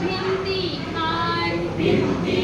भिंती खान भिंती